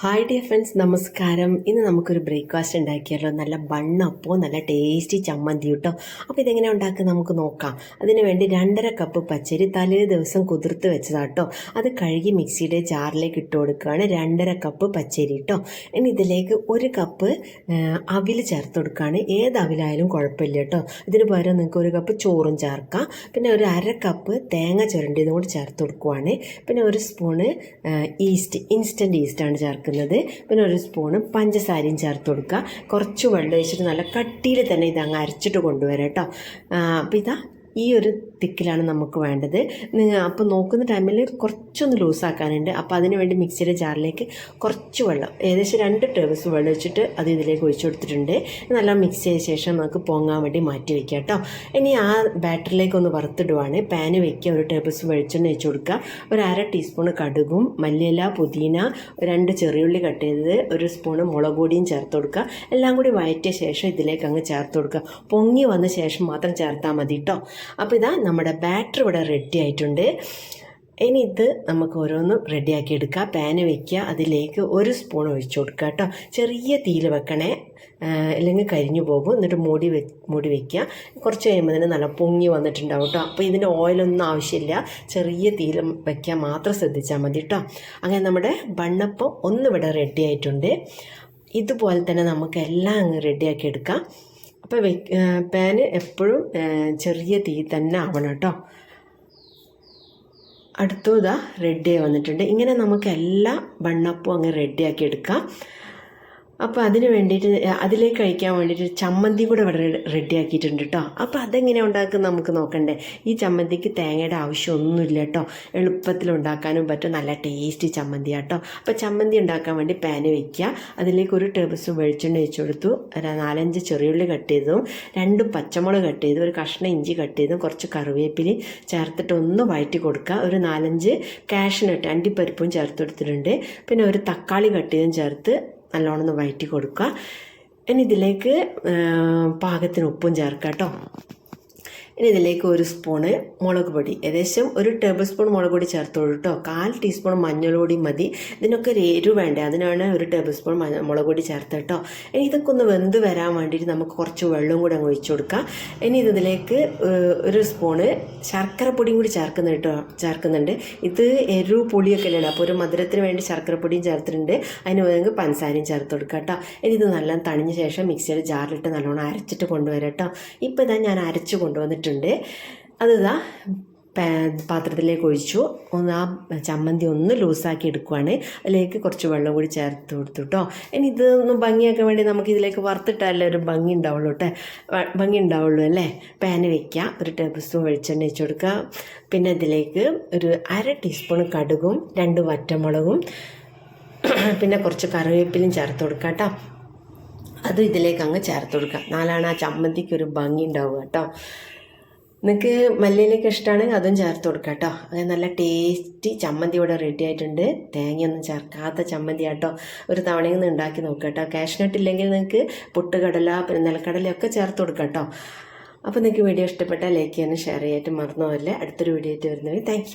Hi dear friends നമസ്കാരം. ഇന്ന് നമുക്കൊരു ബ്രേക്ക്ഫാസ്റ്റ് ഉണ്ടാക്കിയല്ലോ നല്ല ബണ്ണപ്പോ നല്ല ടേസ്റ്റി ചമ്മന്തി കേട്ടോ അപ്പോൾ ഇതെങ്ങനെ ഉണ്ടാക്കുക നമുക്ക് നോക്കാം. അതിന് വേണ്ടി രണ്ടര കപ്പ് പച്ചരി തലേ ദിവസം കുതിർത്ത് വെച്ചതാട്ടോ. അത് കഴുകി മിക്സിയുടെ ജാറിലേക്ക് ഇട്ട് കൊടുക്കുകയാണ്. രണ്ടര കപ്പ് പച്ചരി കേട്ടോ ഇനി ഇതിലേക്ക് ഒരു കപ്പ് അവിൽ ചേർത്ത് കൊടുക്കുകയാണ്. ഏത് അവിലായാലും കുഴപ്പമില്ല കേട്ടോ ഇതിന് പകരം നിങ്ങൾക്ക് ഒരു കപ്പ് ചോറും ചേർക്കാം. പിന്നെ ഒരു അര കപ്പ് തേങ്ങ ചുരണ്ടിയതും കൂടി ചേർത്ത് കൊടുക്കുവാണ്. പിന്നെ ഒരു സ്പൂണ് ഈസ്റ്റ് ഇൻസ്റ്റന്റ് ഈസ്റ്റാണ് ചേർക്കുന്നത് പിന്നെ ഒരു സ്പൂണ് പഞ്ചസാരയും ചേർത്ത് കൊടുക്കുക. കുറച്ച് വെള്ളം ഒഴിച്ചിട്ട് നല്ല കട്ടിയിൽ തന്നെ ഇത് അങ്ങ് അരച്ചിട്ട് കൊണ്ടുവരാം കേട്ടോ. അപ്പോൾ ഇതാ ഈ ഒരു തിക്കിലാണ് നമുക്ക് വേണ്ടത്. അപ്പോൾ നോക്കുന്ന ടൈമിൽ കുറച്ചൊന്ന് ലൂസാക്കാനുണ്ട്. അപ്പോൾ അതിന് വേണ്ടി മിക്സിയുടെ ജാറിലേക്ക് കുറച്ച് വെള്ളം ഏകദേശം രണ്ട് ടേബിൾസ് സ്പൂൺ വെള്ളം വെച്ചിട്ട് അത് ഇതിലേക്ക് ഒഴിച്ചു കൊടുത്തിട്ടുണ്ട്. നല്ല മിക്സ് ചെയ്ത ശേഷം നമുക്ക് പൊങ്ങാൻ വേണ്ടി മാറ്റി വെക്കാം കേട്ടോ ഇനി ആ ബാറ്ററിലേക്ക് ഒന്ന് വറുത്തിടുവാണ്. പാന് വെക്കുക ഒരു ടേബിൾ സ്പൂൺ വെളിച്ചെണ്ണ വെച്ച് കൊടുക്കുക. ഒരു അര ടീസ്പൂൺ കടുകും മല്ലിയില പുതിന രണ്ട് ചെറിയുള്ളി കട്ട് ചെയ്തത് ഒരു സ്പൂണ് മുളക് പൊടിയും ചേർത്ത് കൊടുക്കുക. എല്ലാം കൂടി വഴറ്റിയ ശേഷം ഇതിലേക്ക് അങ്ങ് ചേർത്ത് കൊടുക്കുക. പൊങ്ങി വന്ന ശേഷം മാത്രം ചേർത്താൽ മതി കേട്ടോ അപ്പോൾ ഇതാ നമ്മുടെ ബാറ്റർ ഇവിടെ റെഡി ആയിട്ടുണ്ട്. ഇനി ഇത് നമുക്ക് ഓരോന്നും റെഡിയാക്കി എടുക്കുക പാന് വെക്കുക. അതിലേക്ക് ഒരു സ്പൂൺ ഒഴിച്ചു കൊടുക്കുക കേട്ടോ. ചെറിയ തീയിൽ വെക്കണേ. അല്ലെങ്കിൽ കരിഞ്ഞു പോകും. എന്നിട്ട് മൂടി വെ മൂടി വെക്കുക. കുറച്ച് കഴിയുമ്പോൾ തന്നെ നല്ല പൊങ്ങി വന്നിട്ടുണ്ടാവും കേട്ടോ. അപ്പോൾ ഇതിന്റെ ഓയിലൊന്നും ആവശ്യമില്ല. ചെറിയ തീയിൽ വയ്ക്കാൻ മാത്രം ശ്രദ്ധിച്ചാൽ മതി കേട്ടോ. അങ്ങനെ നമ്മുടെ ബണ്ണപ്പം ഒന്നിവിടെ റെഡി ആയിട്ടുണ്ട്. ഇതുപോലെ തന്നെ നമുക്ക് എല്ലാം അങ്ങ് റെഡിയാക്കി എടുക്കാം. അപ്പോൾ പാന് എപ്പോഴും ചെറിയ തീ തന്നെ ആവണം കേട്ടോ അടുത്തതാ റെഡി ആയി വന്നിട്ടുണ്ട്. ഇങ്ങനെ നമുക്ക് എല്ലാ ബണ്ണപ്പും അങ്ങ് റെഡിയാക്കി എടുക്കാം. അപ്പോൾ അതിന് വേണ്ടിയിട്ട് അതിലേക്ക് കഴിക്കാൻ വേണ്ടിയിട്ട് ചമ്മന്തി കൂടെ ഇവിടെ റെഡി ആക്കിയിട്ടുണ്ട് കേട്ടോ അപ്പോൾ അതെങ്ങനെ ഉണ്ടാക്കും നമുക്ക് നോക്കണ്ടേ. ഈ ചമ്മന്തിക്ക് തേങ്ങയുടെ ആവശ്യമൊന്നുമില്ല കേട്ടോ എളുപ്പത്തിൽ ഉണ്ടാക്കാനും പറ്റും. നല്ല ടേസ്റ്റി ചമ്മന്തി കേട്ടോ അപ്പോൾ ചമ്മന്തി ഉണ്ടാക്കാൻ വേണ്ടി പാന് വയ്ക്കുക അതിലേക്ക് ഒരു ടേബിൾ സ്പൂൺ വെളിച്ചെണ്ണ ഒഴിച്ചു കൊടുത്തു. നാലഞ്ച് ചെറിയുള്ളി കട്ട് ചെയ്തതും രണ്ട് പച്ചമുളക് കട്ട് ചെയ്തു ഒരു കഷ്ണം ഇഞ്ചി കട്ട് ചെയ്തും കുറച്ച് കറിവേപ്പിലി ചേർത്തിട്ട് ഒന്ന് വഴറ്റി കൊടുക്കുക. ഒരു നാലഞ്ച് കാഷ്നട്ട് അണ്ടിപ്പരിപ്പും ചേർത്ത് കൊടുത്തിട്ടുണ്ട്. പിന്നെ ഒരു തക്കാളി കട്ട് ചെയ്തും ചേർത്ത് നല്ലോണം ഒന്ന് വഴറ്റി കൊടുക്കുക. ഇനി ഇതിലേക്ക് പാകത്തിന് ഉപ്പും ചേർക്കാം കേട്ടോ. ഇനി ഇതിലേക്ക് ഒരു സ്പൂണ് മുളക് പൊടി. ഏകദേശം ഒരു ടേബിൾ സ്പൂൺ മുളക് പൊടി ചേർത്തോളൂ കേട്ടോ കാൽ ടീസ്പൂൺ മഞ്ഞൾ പൊടി മതി. ഇതിനൊക്കെ ഒരു എരിവ് വേണ്ടേ? അതിനാണ് ഒരു ടേബിൾ സ്പൂൺ മുളക് പൊടി ചേർത്ത് കേട്ടോ ഇനി ഇതൊക്കെ ഒന്ന് വെന്ത് വരാൻ വേണ്ടിയിട്ട് നമുക്ക് കുറച്ച് വെള്ളം കൂടി അങ്ങ് ഒഴിച്ചു കൊടുക്കാം. ഇനി ഇതിലേക്ക് ഒരു സ്പൂണ് ശർക്കര പൊടിയും കൂടി ചേർക്കുന്നു കേട്ടോ ചേർക്കുന്നുണ്ട്. ഇത് എരിവ് പുളിയൊക്കെ അല്ലേ അപ്പോൾ ഒരു മധുരത്തിന് വേണ്ടി ശർക്കര പൊടിയും ചേർത്തിട്ടുണ്ട്. അതിന് വേണമെങ്കിൽ പഞ്ചസാരയും ചേർത്ത് കൊടുക്കാം കേട്ടോ ഇനി ഇത് നല്ല തണിഞ്ഞ ശേഷം മിക്സിയുടെ ജാറിലിട്ട് നല്ലോണം അരച്ചിട്ട് കൊണ്ടുവരാം കേട്ടോ ഇപ്പോൾ ഇതാ ഞാൻ അരച്ച് കൊണ്ടുവന്നിട്ടുണ്ട് വെച്ചിട്ടുണ്ട്. അതിതാ പാത്രത്തിലേക്ക് ഒഴിച്ചു. ഒന്ന് ആ ചമ്മന്തി ഒന്ന് ലൂസാക്കി എടുക്കുവാണ്. അതിലേക്ക് കുറച്ച് വെള്ളം കൂടി ചേർത്ത് കൊടുത്തു കേട്ടോ ഇനി ഇതൊന്ന് ഭംഗിയാക്കാൻ വേണ്ടി നമുക്ക് ഇതിലേക്ക് വറുത്തിട്ടല്ലേ ഒരു ഭംഗി ഉണ്ടാവുള്ളൂ കേട്ടോ ഭംഗി ഉണ്ടാവുള്ളൂ അല്ലേ? പാന് വെക്കുക ഒരു ടേബിൾ സ്പൂൺ വെളിച്ചെണ്ണ വെച്ച് കൊടുക്കുക. പിന്നെ ഇതിലേക്ക് ഒരു അര ടീസ്പൂൺ കടുകും രണ്ട് വറ്റമുളകും പിന്നെ കുറച്ച് കറിവേപ്പിലും ചേർത്ത് കൊടുക്കാം കേട്ടോ അതും ഇതിലേക്ക് അങ്ങ് ചേർത്ത് കൊടുക്കുക. നാലാണ് ആ ചമ്മന്തിക്ക് ഒരു ഭംഗി ഉണ്ടാവുക കേട്ടോ നിങ്ങൾക്ക് മല്ലിയിലേക്ക് ഇഷ്ടമാണെങ്കിൽ അതും ചേർത്ത് കൊടുക്കാം കേട്ടോ. അത് നല്ല ടേസ്റ്റി ചമ്മന്തി ഇവിടെ റെഡി ആയിട്ടുണ്ട്. തേങ്ങയൊന്നും ചേർക്കാത്ത ചമ്മന്തി ആട്ടോ. ഒരു തവണയിൽ നിന്ന് ഉണ്ടാക്കി നോക്കുക കേട്ടോ. കാഷ്നട്ട് ഇല്ലെങ്കിൽ നിങ്ങൾക്ക് പുട്ടുകടല പിന്നെ നിലക്കടലയൊക്കെ ചേർത്ത് കൊടുക്കാം കേട്ടോ. അപ്പോൾ നിങ്ങൾക്ക് വീഡിയോ ഇഷ്ടപ്പെട്ടാൽ ലൈക്ക് ചെയ്യാനും ഷെയർ ചെയ്യാനും മറന്നു പോലെ അടുത്തൊരു വീഡിയോ ആയിട്ട് വരുന്നവർ താങ്ക്